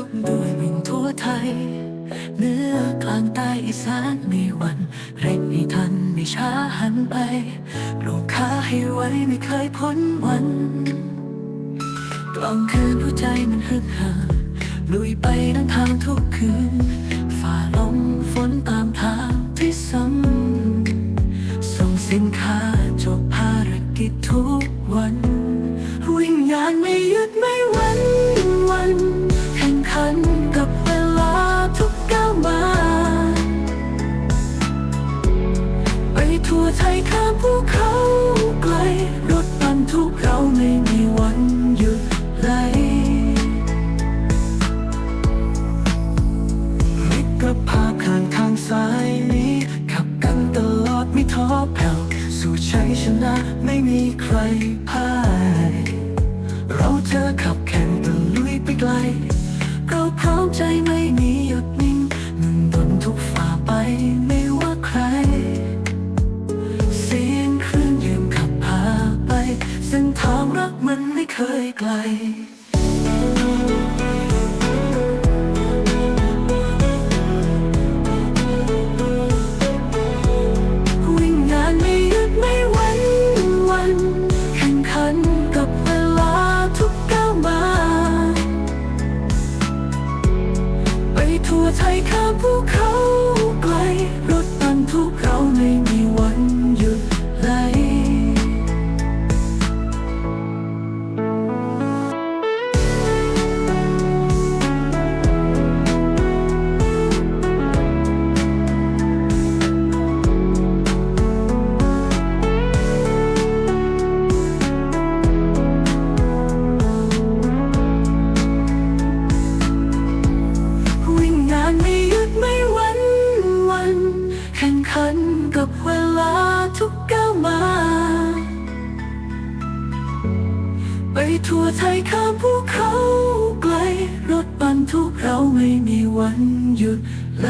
ทุกดวยวิ่งทั่วไทยเหนือกลางใต้อีสานมีวันเร่งให้ทันไม่ช้าหันไปลูกค้าให้ไว้ไม่เคยพ้นวันกลองคืนหัวใจมันฮึกเหิมลุยไปทั้งทางทุกคืน ฝ่าลมฝนตามทางที่ซ้ำส่งสินค้าจบภารกิจทุก ไทยข้ามภูเขาไกล รถบรรทุกเราไม่มีวันหยุดไหลมิตรภาพข้างทางสายนี้ ขับกันตลอดไม่ท้อแผ่ว สู่ชัยชนะไม่มีใครพ่าย เราเจอขับแข่งตะลุยไปไกล เราพร้อมใจไม่มี กับเวลาทุกก้าวมาไปทั่วไทยข้ามภูเขาไกล รถบรรทุกเราไม่มีวันันกับเวลาทุกก้าวมา ไปทั่วไทยข้ามภูเขาไกล รถบรรทุกเราไม่มีวันหยุดไหล